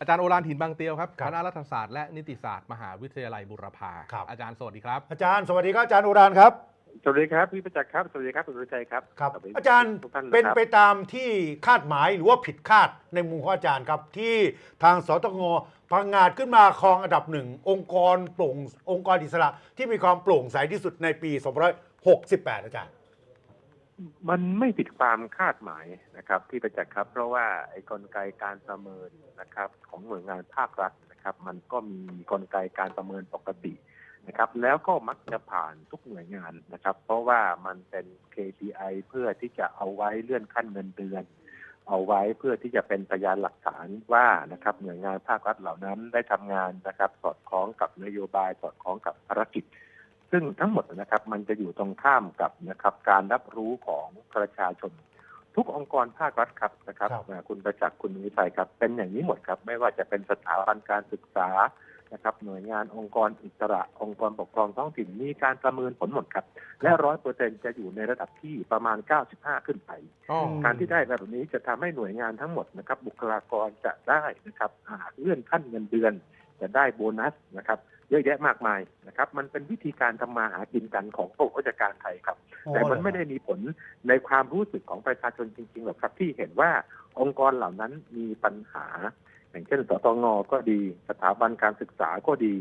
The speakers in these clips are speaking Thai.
อาจารย์โอรานถินบางเตียวครับครับคณะรัฐศาสตร์และนิติศาสตร์มหาวิทยาลัยบุรพาครับอาจารย์สวัสดีครับ อาจารย์สวัสดีครับอาจารย์อุรานครับสวัสดีครับพี่ประจักษ์ครับสวัสดีครับคุณรุชัยครับครับสวัสดีอาจารย์ทุกท่านเป็นนะครับไปตามที่คาดหมายหรือว่าผิดคาดในมุมของอาจารย์ครับ ที่ทางสตงพังงาดขึ้นมาครองอันดับหนึ่งองค์กรโปร่งองค์กรอิสระที่มีความโปร่งใสที่สุดในปี 2568 อาจารย์ มันไม่ผิดความคาดหมายนะครับพี่ประจักษ์ครับ เพราะว่าไอ้กลไกการประเมินนะครับ ของหน่วยงานภาครัฐนะครับ มันก็มีกลไกการประเมินปกตินะครับ แล้วก็มักจะผ่านทุกหน่วยงานนะครับ เพราะว่ามันเป็น KPI เพื่อที่จะเอาไว้เลื่อนขั้นเงินเดือน เอาไว้เพื่อที่จะเป็นพยานหลักฐานว่านะครับ หน่วยงานภาครัฐเหล่านั้นได้ทำงานนะครับ สอดคล้องกับนโยบายสอดคล้องกับภารกิจ ซึ่งทั้งหมดนะครับมันจะอยู่ตรงข้ามกับนะครับการรับรู้ของประชาชน ทุกองค์กรภาครัฐครับนะครับครับอ่าคุณประจักษ์คุณวิชัยครับเป็นอย่างนี้หมดครับ ไม่ว่าจะเป็นสถาบันการศึกษานะครับหน่วยงานองค์กรอิสระองค์กรปกครองท้องถิ่นมีการประเมินผลหมดครับ และร้อยเปอร์เซ็นจะอยู่ในระดับที่ประมาณ 95 ขึ้นไปอ๋อมการที่ได้แบบนี้จะทำให้หน่วยงานทั้งหมดนะครับบุคลากรจะได้นะครับอ่าเลื่อนขั้นเงินเดือน จะได้โบนัสนะครับ เยอะแยะมากมายนะครับ มันเป็นวิธีการทำมาหากินกันของพวกราชการไทยครับ แต่มันไม่ได้มีผลในความรู้สึกของประชาชนจริงๆหรอกครับ ที่เห็นว่าองค์กรเหล่านั้นมีปัญหา อย่างเช่นสตงก็ดี สถาบันการศึกษาก็ดี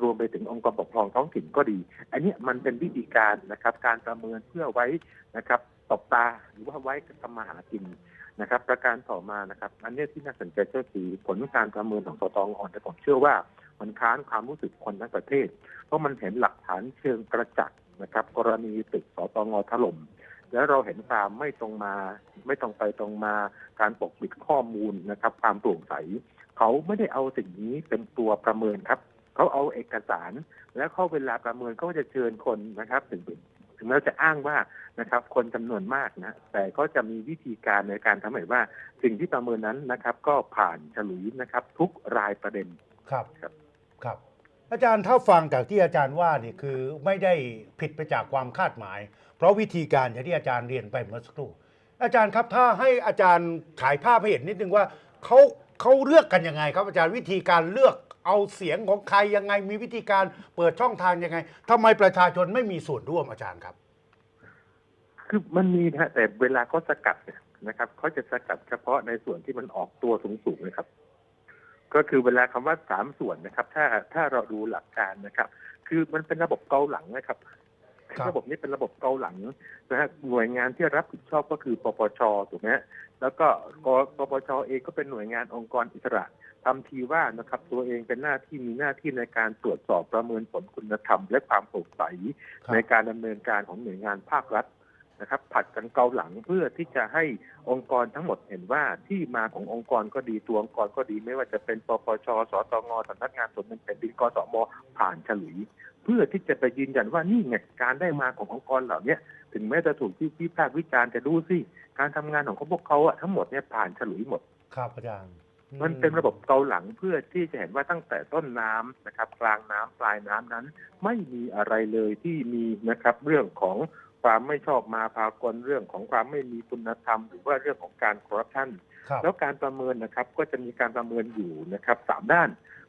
รวมไปถึงองค์กรปกครองท้องถิ่นก็ดี อันเนี้ยมันเป็นวิธีการนะครับ การประเมินเพื่อไว้นะครับตบตาหรือว่าไว้ทำมาหากินนะครับ ประการต่อมานะครับ อันเนี้ยที่น่าสนใจก็คือผลการประเมินของสตงแต่ผมเชื่อว่า มันค้านความรู้สึกคนทั้งประเทศ เพราะมันเห็นหลักฐานเชิงประจักษ์นะครับ กรณีตึกสตงถล่มแล้วเราเห็นความไม่ตรงมา ไม่ตรงไปตรงมาการปกปิดข้อมูลนะครับ ความโปร่งใส เขาไม่ได้เอาสิ่งนี้เป็นตัวประเมินครับ เขาเอาเอกสาร แล้วเขาเวลาประเมินเขาก็จะเชิญคนนะครับ ถึงถึงแม้จะอ้างว่านะครับ คนจำนวนมากนะแต่ก็จะมีวิธีการในการทำให้ว่า สิ่งที่ประเมินนั้นนะครับ ก็ผ่านฉลุยนะครับ ทุกรายประเด็นครับครับ ครับ อาจารย์ถ้าฟังจากที่อาจารย์ว่านี่คือไม่ได้ผิดไปจากความคาดหมาย เพราะวิธีการอย่างที่อาจารย์เรียนไปเมื่อสักครู่ อาจารย์ครับถ้าให้อาจารย์ถ่ายภาพให้เห็นนิดนึงว่าเขาเขาเลือกกันยังไงครับอาจารย์วิธีการเลือกเอาเสียงของใครยังไงมีวิธีการเปิดช่องทางยังไงทำไมประชาชนไม่มีส่วนร่วมอาจารย์ครับ คือมันมีนะแต่เวลาเขาสกัดเนี่ยนะครับเขาจะสกัดเฉพาะในส่วนที่มันออกตัวสูงๆนะครับ ก็คือเวลาคำว่าสามส่วนนะครับ ถ้าถ้าเราดูหลักการนะครับ คือมันเป็นระบบเกาหลังนะครับครับระบบนี้เป็นระบบเกาหลังนะฮะหน่วยงานที่รับผิดชอบก็คือปปชถูกไหมฮะแล้วก็กปปชเองก็เป็นหน่วยงานองค์กรอิสระทำทีว่านะครับ ตัวเองเป็นหน้าที่มีหน้าที่ในการตรวจสอบประเมินผลคุณธรรม และความโปร่งใสครับในการดำเนินการของหน่วยงานภาครัฐ นะครับผัดกันเกาหลังเพื่อที่จะให้องค์กรทั้งหมดเห็นว่าที่มาขององค์กรก็ดีตัวองค์กรก็ดี ไม่ว่าจะเป็นปปชสตงสำนักงานตรวจเงินแผ่นดินกสมผ่านฉลุย เพื่อที่จะไปยืนยันว่านี่ไงการได้มาขององค์กรเหล่าเนี้ยถึงแม้จะถูกที่วิพากษ์วิจารณ์จะดูสิการทำงานของพวกเขาอะทั้งหมดเนี่ยผ่านฉลุยหมดครับอาจารย์มันเป็นระบบเกาหลังเพื่อที่จะเห็นว่าตั้งแต่ต้นน้ำนะครับ กลางน้ำปลายน้ำนั้น ไม่มีอะไรเลยที่มีนะครับเรื่องของ ความไม่ชอบมาพากลเรื่องของความไม่มีคุณธรรม หรือว่าเรื่องของการคอร์รัปชันครับแล้วการประเมินนะครับก็จะมีการประเมินอยู่นะครับสามด้าน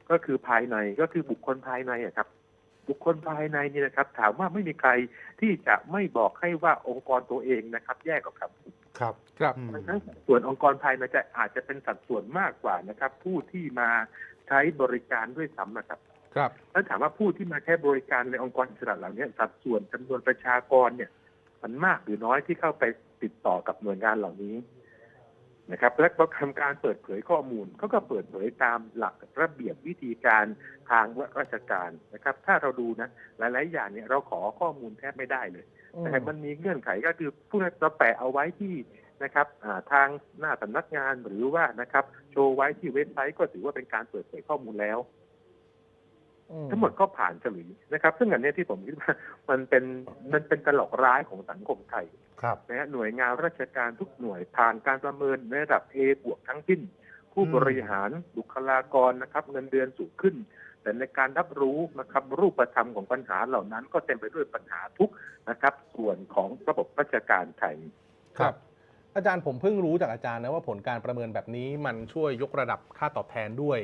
ก็คือภายในก็คือบุคคลภายในอะครับ บุคคลภายในนี่นะครับ ถามว่าไม่มีใครที่จะไม่บอกให้ว่าองค์กรตัวเองนะครับ แยกออกครับครับ ครับอืมทั้งส่วนองค์กรภายในจะอาจจะเป็นสัดส่วนมากกว่านะครับ ผู้ที่มาใช้บริการด้วยซ้ำนะครับครับถ้าถามว่าผู้ที่มาใช้บริการในองค์กรอิสระเหล่านี้สัดส่วนจำนวนประชากรเนี่ย มันมากหรือน้อยที่เข้าไปติดต่อกับหน่วยงานเหล่านี้นะครับและก็ทำการเปิดเผยข้อมูลเขาก็เปิดเผยตามหลักระเบียบวิธีการทางราชการนะครับ ถ้าเราดูนะหลาย ๆ อย่างเนี่ยเราขอข้อมูลแทบไม่ได้เลยแต่มันมีเงื่อนไขก็คือผู้นั้นเราแปะเอาไว้ที่นะครับอ่าทางหน้าสำนักงานหรือว่านะครับ โชว์ไว้ที่เว็บไซต์ก็ถือว่าเป็นการเปิดเผยข้อมูลแล้ว ทั้งหมดก็ผ่านฉลุยนะครับ ซึ่งอันเนี้ยที่ผมคิดว่ามันเป็นมันเป็นตลกร้ายของสังคมไทยครับนะฮะหน่วยงานราชการทุกหน่วยผ่านการประเมินในระดับ A บวกทั้งสิ้น ผู้อืมบริหารบุคลากรนะครับ เงินเดือนสูงขึ้น แต่ในการรับรู้นะครับรูปธรรมของปัญหาเหล่านั้น ก็เต็มไปด้วยปัญหาทุกนะครับ ส่วนของระบบราชการไทยครับอาจารย์ผมเพิ่งรู้จากอาจารย์นะว่าผลการประเมินแบบนี้มันช่วยยกระดับค่าตอบแทนด้วย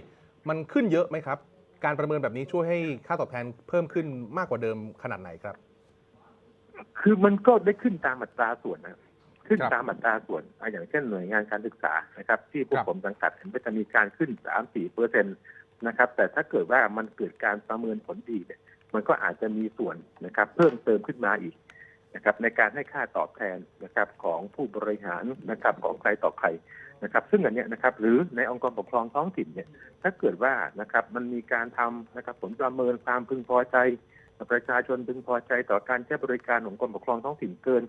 มันขึ้นเยอะไหมครับ การประเมินแบบนี้ช่วยให้ค่าตอบแทนเพิ่มขึ้นมากกว่าเดิมขนาดไหนครับ คือมันก็ได้ขึ้นตามอัตราส่วนนะขึ้นครับตามอัตราส่วนอะอย่างเช่นหน่วยงานการศึกษานะครับ ที่พวคกรับผมสังกัดเห็นว่าจะมีการขึ้นสามสี่เปอร์เซ็นตนะครับ แต่ถ้าเกิดว่ามันเกิดการประเมินผลดีเนี่ย มันก็อาจจะมีส่วนนะครับ เพิ่มเติมขึ้นมาอีกนะครับ ในการให้ค่าตอบแทนนะครับ ของผู้บริหารนะครับของใครต่อใคร นะครับซึ่งอันเนี้ยนะครับหรือในองค์กรปกครองท้องถิ่นเนี่ยถ้าเกิดว่านะครับมันมีการทำนะครับผลประเมินความพึงพอใจ ประชาชนพึงพอใจต่อการใช้บริการของกรมปกครองท้องถิ่นเกิน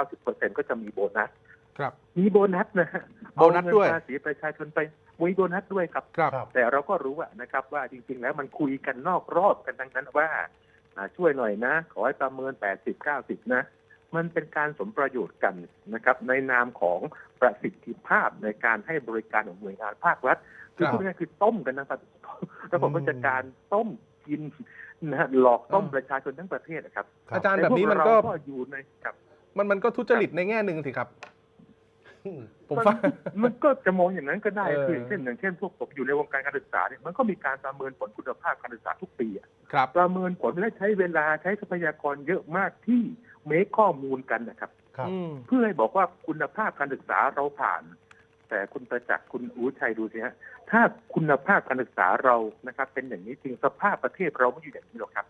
80-90%ก็จะมีโบนัสครับมีโบนัสนะฮะโบนัสด้วยเอาเงิภาษีประชาชนไปมีโบนัสด้วยครับครับครับ แต่เราก็รู้อะนะครับว่าจริง ๆ แล้วมันคุยกันนอกรอบกันดังนั้นว่าอ่าช่วยหน่อยนะ ขอให้ประเมิน 80 90 นะ มันเป็นการสมประโยชน์กันนะครับ ในนามของ ประสิทธิภาพในการให้บริการของหน่วยงานภาครัฐ คือครับพูดง่ายๆคือต้มกันนะครับระบบราชการต้มกินนะฮะหลอกต้มอ่าประชาชนทั้งประเทศนะครับ อาจารย์แบบนี้มันต่ก็พวเราก็อยู่ในครับมันมันก็ทุจริตในแง่หนึ่งสิครับผมมันว่ามันก็จะมองอย่างนั้นก็ได้เออคืออย่างเช่นอย่างเช่นพวกผมอยู่ในวงการการศึกษาเนี่ยมันก็มีการประเมินผลคุณภาพการศึกษาทุกปีอะครับประเมินผลและใช้เวลาใช้ทรัพยากรเยอะมากที่เมคข้อมูลกันนะครับครับอืม เพื่อให้บอกว่าคุณภาพการศึกษาเราผ่าน แต่คุณประจักษ์คุณอูชัยดูสิฮะถ้าคุณภาพการศึกษาเรานะครับ เป็นอย่างนี้จริงสภาพประเทศเราไม่อยู่อย่างนี้หรอกครับ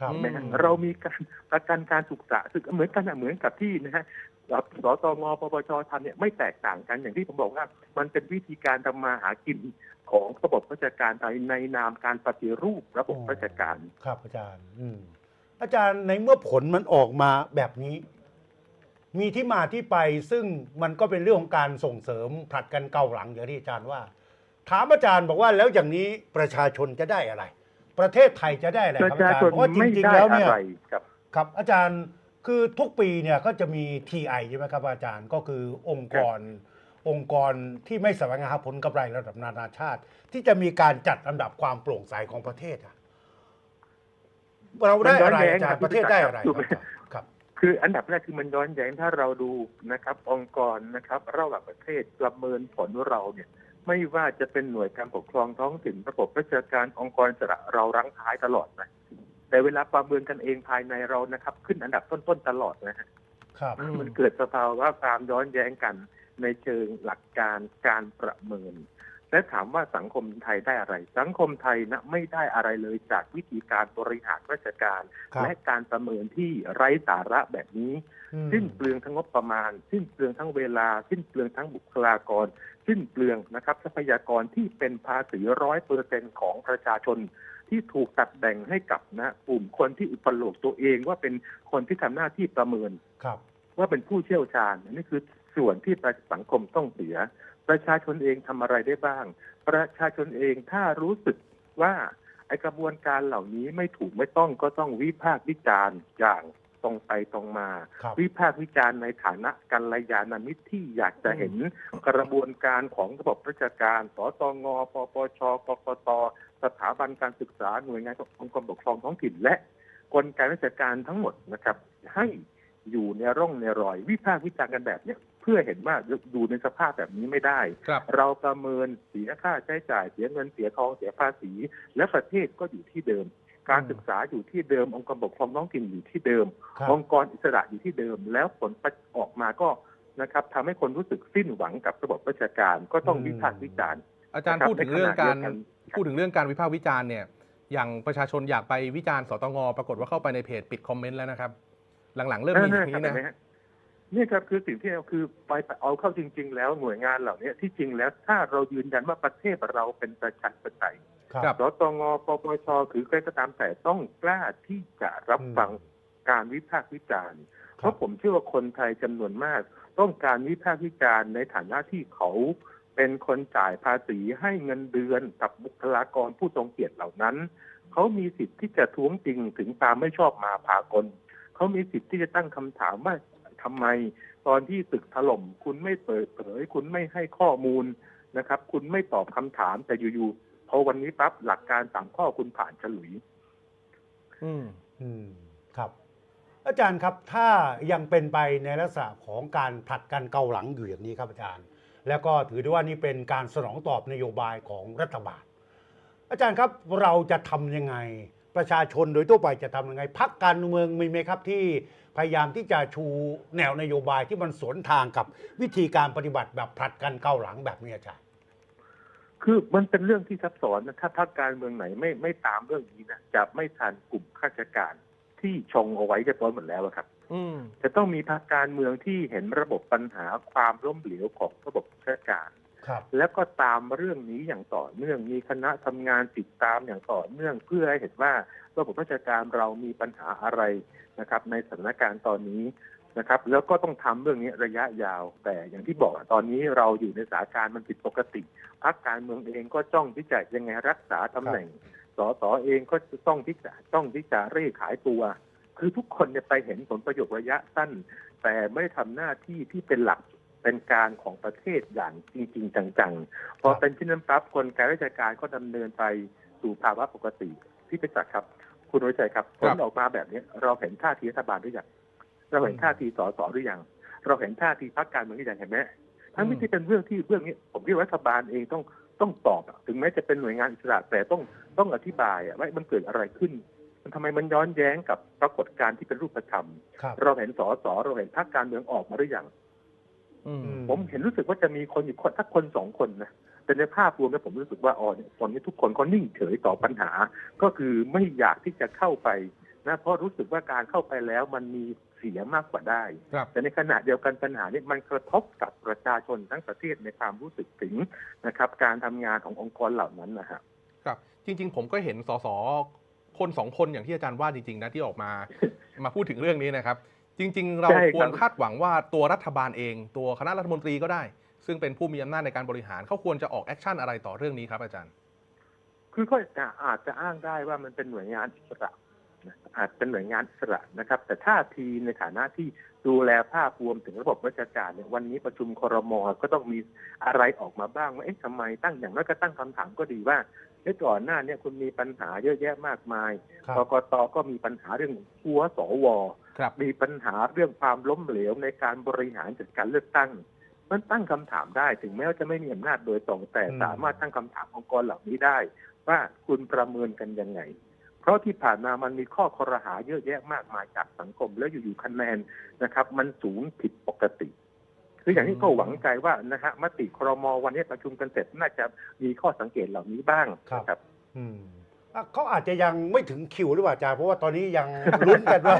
ครับอืมนะฮะเรามีการประกันการศึกษาซึ่งเหมือนกันอะเหมือนกับที่นะฮะสตงปปชทำเนี่ยไม่แตกต่างกันอย่างที่ผมบอกว่า มันเป็นวิธีการทำมาหากินของระบบราชการไทยในนามการปฏิรูประบบราชการ ครับอาจารย์ อืมอาจารย์ในเมื่อผลมันออกมาแบบนี้ มีที่มาที่ไปซึ่งมันก็เป็นเรื่องของการส่งเสริมผลัดกันเกาหลังอย่างที่อาจารย์ว่า ถามอาจารย์บอกว่าแล้วอย่างนี้ประชาชนจะได้อะไร ประเทศไทยจะได้อะไรปคระรับอาชาจารย์ชนเพราะว่าจไม่ริงได้ๆแล้วเนี่ยอะไรครับครับอาจารย์คือทุกปีเนี่ยก็จะมี TI ใช่ไหมครับอาจารย์ก็คือองค์กรองค์กรที่ไม่แสวงหาผลกำไรระดับนานาชาติ ที่จะมีการจัดอันดับความโปร่งใสของประเทศอะเราได้อะไรอาจารย์ประเทศได้อะไร คืออันดับแรกคือมันย้อนแย้งถ้าเราดูนะครับ องค์กรนะครับ ระหว่างประเทศประเมินผลเราเนี่ย ไม่ว่าจะเป็นหน่วยการปกครองท้องถิ่นระบบราชการองค์กรอิสระเรารั้งท้ายตลอดนะแต่เวลาประเมินกันเองภายในเรานะครับ ขึ้นอันดับต้นๆตลอดนะฮะครับอืมมันเกิดสภาวะความย้อนแย้งกันในเชิงหลักการการประเมิน และถามว่าสังคมไทยได้อะไร สังคมไทยนะไม่ได้อะไรเลยจากวิธีการบริหารราชการครับและการประเมินที่ไร้สาระแบบนี้อืมสิ้นเปลืองทั้งงบประมาณ สิ้นเปลืองทั้งเวลา สิ้นเปลืองทั้งบุคลากร สิ้นเปลืองนะครับทรัพยากรที่เป็นภาษีร้อยเปอร์เซ็นของประชาชนที่ถูกตัดแบ่งให้กับนะกลุ่มคนที่อุปโลกตัวเองว่าเป็นคนที่ทำหน้าที่ประเมินครับ ว่าเป็นผู้เชี่ยวชาญอันนี้คือส่วนที่ประสังคมต้องเสีย ประชาชนเองทำอะไรได้บ้าง ประชาชนเองถ้ารู้สึกว่าไอกระบวนการเหล่านี้ไม่ถูกไม่ต้องก็ต้องวิพากษ์วิจารณ์อย่างตรงไปตรงมาครับวิพากษ์วิจารณ์ในฐานะกัลยาณมิตรที่อยากจะเห็นกระบวนการของระบบราชการสตงปปชกกตสถาบันการศึกษาหน่วยงานองค์กรปกครองท้องถิ่นและกลไกราชการทั้งหมดนะครับ ให้อยู่ในร่องในรอย วิพากษ์วิจารณ์กันแบบเนี้ย เพื่อเห็นว่าอยู่ในสภาพแบบนี้ไม่ได้ครับเราประเมินเสียค่าใช้จ่ายเสียเงินเสียทองเสียภาษี และประเทศก็อยู่ที่เดิม การอืมศึกษาอยู่ที่เดิม องค์กรปกครองท้องถิ่นอยู่ที่เดิมครับองค์กรอิสระอยู่ที่เดิม แล้วผลออกมาก็นะครับทำให้คนรู้สึกสิ้นหวังกับระบบราชการก็ต้องอืมวิพากษ์วิจารณ์อาจารย์นะครับพูดถึงเรื่องการในขณะเดียวกันพูดถึงเรื่องการวิพากษ์วิจารณ์เนี่ยอย่างประชาชนอยากไปวิจารณ์สตงปรากฏว่าเข้าไปในเพจปิดคอมเมนต์แล้วนะครับ หลังๆ เริ่มมีอย่างนี้เห็นะไหมฮะ นี่ครับคือสิ่งที่เราคือไปเอาเข้าจริง ๆ แล้วหน่วยงานเหล่านี้ที่จริงแล้วถ้าเรายืนยันว่าประเทศเราเป็นประชาธิปไตยครับครับสตงปปชหรือใครก็ตามแต่ต้องกล้าที่จะรับฟังการวิพากษ์วิจารณ์ เพราะผมเชื่อว่าคนไทยจำนวนมาก ต้องการวิพากษ์วิจารณ์ในฐานะที่เขาเป็นคนจ่ายภาษีให้เงินเดือนกับบุคลากรผู้ทรงเกียรติเหล่านั้น เขามีสิทธิ์ที่จะท้วงติงถึงความไม่ชอบมาพากลเขามีสิทธิ์ที่จะตั้งคำถามว่า ทำไม ตอนที่ตึกถล่มคุณไม่เปิดเผย คุณไม่ให้ข้อมูลนะครับ คุณไม่ตอบคำถามแต่อยู่ๆพอวันนี้ปั๊บหลักการสามข้อคุณผ่านฉลุย อืมอืมครับ อาจารย์ครับถ้ายังเป็นไปในลักษณะของการผลัดกันเกาหลังอยู่อย่างนี้ครับอาจารย์ แล้วก็ถือได้ว่านี่เป็นการสนองตอบนโยบายของรัฐบาล อาจารย์ครับเราจะทำยังไงประชาชนโดยทั่วไปจะทำยังไงพักการเมืองมีไหมครับที่ พยายามที่จะชูแนวนโยบายที่มันสวนทางกับวิธีการปฏิบัติแบบผลัดกันเกาหลังแบบนี้อาจารย์คือมันเป็นเรื่องที่ซับซ้อนนะถ้าพรรคการเมืองไหนไม่ไม่ตามเรื่องนี้นะจะไม่ทันกลุ่มข้าราชการที่ชงเอาไว้เรียบร้อยหมดแล้วอะครับอืมจะต้องมีพรรคการเมืองที่เห็นระบบปัญหาความล้มเหลวของระบบราชการครับ แล้วก็ตามเรื่องนี้อย่างต่อเนื่องมีคณะทำงานติดตามอย่างต่อเนื่องเพื่อให้เห็นว่าระบบราชการเรามีปัญหาอะไรนะครับ ในสถานการณ์ตอนนี้นะครับ แล้วก็ต้องทำเรื่องนี้ระยะยาว แต่อย่างที่บอกอะตอนนี้เราอยู่ในสถานการณ์มันผิดปกติพรรคการเมืองเองก็จ้องที่จะยังไงรักษาตำแหน่งสสเองก็จะต้องที่จะต้องที่จะเร่ขายตัว คือทุกคนเนี่ยไปเห็นผลประโยชน์ระยะสั้น แต่ไม่ได้ทำหน้าที่ที่เป็นหลัก เป็นการของประเทศอย่างจริง ๆ จังๆพอเป็นที่นั้นปั๊บกลไกราชการก็ดำเนินไปสู่ภาวะปกติที่เป็นจักดิ์ครับ คุณวิชัยครับผลออกมาแบบนี้เราเห็นท่าทีรัฐบาลหรือยังเราเห็นท่าทีสสหรือยังเราเห็นท่าทีพรรคการเมืองหรือยังเห็นไหมทั้งที่เป็นเรื่องที่เรื่องนี้ ผมคิดว่ารัฐบาลเองต้องต้องตอบอะถึงแม้จะเป็นหน่วยงานอิสระแต่ต้องต้องอธิบายอะว่ามันเกิดอะไรขึ้น มันทำไมมันย้อนแย้งกับปรากฏการณ์ที่เป็นรูปธรรมครับเราเห็นสสเราเห็นพรรคการเมืองออกมาหรือยังอืมอื ผมเห็นรู้สึกว่าจะมีคนอยู่คนสักคนสองคนนะแต่ในภาพรวมแล้วผมรู้สึกว่าอ๋อเนี่ยตอนนี้ทุกคนก็นิ่งเฉยต่อปัญหา ก็คือไม่อยากที่จะเข้าไปนะเพราะรู้สึกว่าการเข้าไปแล้วมันมีเสียมากกว่าได้ครับแต่ในขณะเดียวกันปัญหานี้มันกระทบกับประชาชนทั้งประเทศในความรู้สึกถึงนะครับ การทำงานขององค์กรเหล่านั้นนะฮะครับจริง ๆ ผมก็เห็นสสคนสองคนอย่างที่อาจารย์ว่าจริงๆนะที่ออกมามาพูดถึงเรื่องนี้นะครับ จริง ๆ เราใช่ครับ ควรคาดหวังว่าตัวรัฐบาลเอง ตัวคณะรัฐมนตรีก็ได้ ซึ่งเป็นผู้มีอำนาจในการบริหารเขาควรจะออกแอคชั่นอะไรต่อเรื่องนี้ครับอาจารย์ คือก็อาจจะอ้างได้ว่ามันเป็นหน่วยงานอิสระนะอาจเป็นหน่วยงานอิสระนะครับ แต่ท่าทีในฐานะที่ดูแลภาพรวมถึงระบบราชการเนี่ยวันนี้ประชุมครมก็ต้องมีอะไรออกมาบ้างว่าเอ๊ะทำไมตั้งอย่างน้อยก็ตั้งคำถามก็ดีว่าเอ๊ะก่อนหน้าเนี่ยคุณมีปัญหาเยอะแยะมากมายครับกกตก็มีปัญหาเรื่องหัวสวครับ มีปัญหาเรื่องความล้มเหลวในการบริหารจัดการเลือกตั้ง มันตั้งคำถามได้ถึงแม้ว่าจะไม่มีอำนาจโดยตรงแต่อืมสามารถตั้งคำถามองค์กรเหล่านี้ได้ ว่าคุณประเมินกันยังไง เพราะที่ผ่านมามันมีข้อคอรหาเยอะแยะมากมายจากสังคม แล้วอยู่ๆคะแนนนะครับ มันสูงผิดปกติคืออย่างที่ก็หวังใจว่านะฮะมติครมวันนี้ประชุมกันเสร็จน่าจะมีข้อสังเกตเหล่านี้บ้างครับนะครับอืมอะ เขาอาจจะยังไม่ถึงคิวหรือเปล่าอาจารย์เพราะว่าตอนนี้ยังลุ้นกันว่า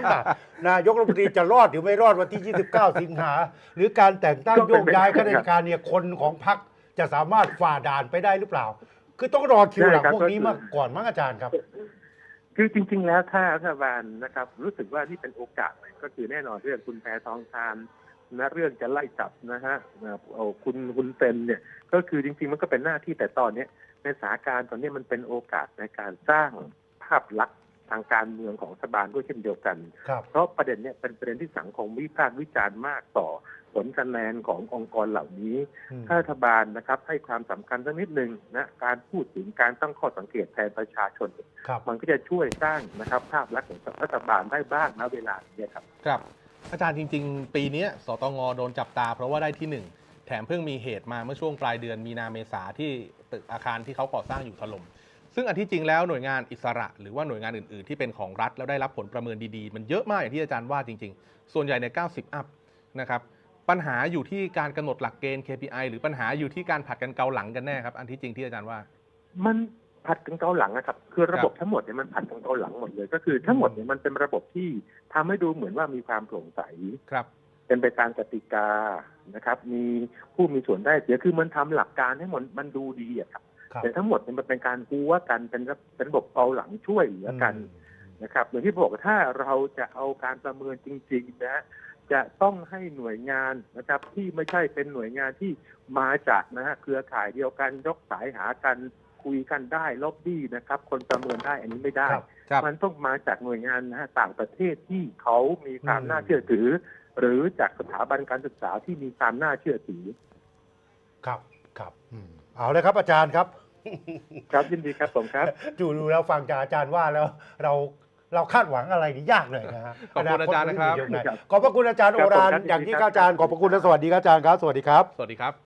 นายกรัฐมนตรีจะรอดหรือไม่รอดวันที่ 29 สิงหา หรือการแต่งตั้งก็โยเป็นกไปย้ายได้ข้าราชการเนี่ยคนของพรรคจะสามารถฝ่าด่านไปได้หรือเปล่า คือต้องรอคิวหลังใช่ครับพวกนี้มาก่อนมั้งอาจารย์ครับ คือจริง ๆ แล้วถ้ารัฐบาลนะครับ รู้สึกว่านี่เป็นโอกาสก็คือแน่นอนเรื่องคุณแพทองทานนะเรื่องจะไล่จับนะฮะนะเอาคุณคุณเซนเนี่ย ก็คือจริง ๆ มันก็เป็นหน้าที่แต่ตอนเนี้ย ในสถานการณ์ตอนนี้มันเป็นโอกาสในการสร้างภาพลักษณ์ทางการเมืองของรัฐบาลด้วยเช่นเดียวกัน ครับ เพราะประเด็นเนี่ยเป็นประเด็นที่สังคมวิพากษ์วิจารณ์มากต่อผลคะแนนขององค์กรเหล่านี้ อืม ถ้ารัฐบาลนะครับให้ความสำคัญสักนิดหนึ่งนะการพูดถึงการตั้งข้อสังเกตแทนประชาชน ครับ มันก็จะช่วยสร้างนะครับ ภาพลักษณ์ของรัฐบาลได้บ้างณเวลานี้ครับ ครับ อาจารย์จริง ๆ ปีเนี้ยสตงโดนจับตาเพราะว่าได้ที่หนึ่ง แถมเพิ่งมีเหตุมาเมื่อช่วงปลายเดือนมีนาเมษาที่ตึกอาคารที่เขาก่อสร้างอยู่ถล่มซึ่งอันที่จริงแล้วหน่วยงานอิสระหรือว่าหน่วยงานอื่น ๆ ที่เป็นของรัฐแล้วได้รับผลประเมินดีๆ มันเยอะมากอย่างที่อาจารย์ว่าจริง ๆ ส่วนใหญ่ใน 90 อัพนะครับปัญหาอยู่ที่การกำหนดหลักเกณฑ์ KPI หรือปัญหาอยู่ที่การผัดกันเกาหลังกันแน่ครับอันที่จริงที่อาจารย์ว่า มันผัดกันเกาหลังนะครับคือระบบทั้งหมดเนี่ยมันผัดกันเกาหลังหมดเลย ก็คือทั้งหมดเนี่ยมันเป็นระบบที่ทำให้ดูเหมือนว่ามีความโปร่งใสครับ เป็นไปตามกติกา นะครับ มีผู้มีส่วนได้เสียคือมันทำหลักการให้หมดมันดูดีอะครับครับ แต่ทั้งหมดเนี่ยมันเป็นการกูว่ากันเป็นระเป็นระบบเกาหลังช่วยเหลือกันนะครับอย่างที่บอกว่าถ้าเราจะเอาการประเมินจริง ๆ นะจะต้องให้หน่วยงานนะครับ ที่ไม่ใช่เป็นหน่วยงานที่มาจากนะฮะเครือข่ายเดียวกันยกสายหากันคุยกันได้ล็อบบี้นะครับ คนประเมินได้อันนี้ไม่ได้ครับครับมันต้องมาจากหน่วยงานนะฮะต่างประเทศที่เขามีความอืมน่าเชื่อถือ หรือจากสถาบันการศึกษาที่มีความน่าเชื่อถือ ครับครับอืมเอาเลยครับอาจารย์ครับ ครับยินดีครับผมครับ ดูดูแล้วฟังจากอาจารย์ว่าแล้วเราเราคาดหวังอะไรนี่ยากเลยนะฮะขอบคุณอาจารย์นะครับอนาตไม่มีอยู่ไหขอบพระคุณอาจารย์โอรานอย่างที่อาจารย์ขอบพระคุณและสวัสดีครับอาจารย์ครับ สวัสดีครับ สวัสดีครับ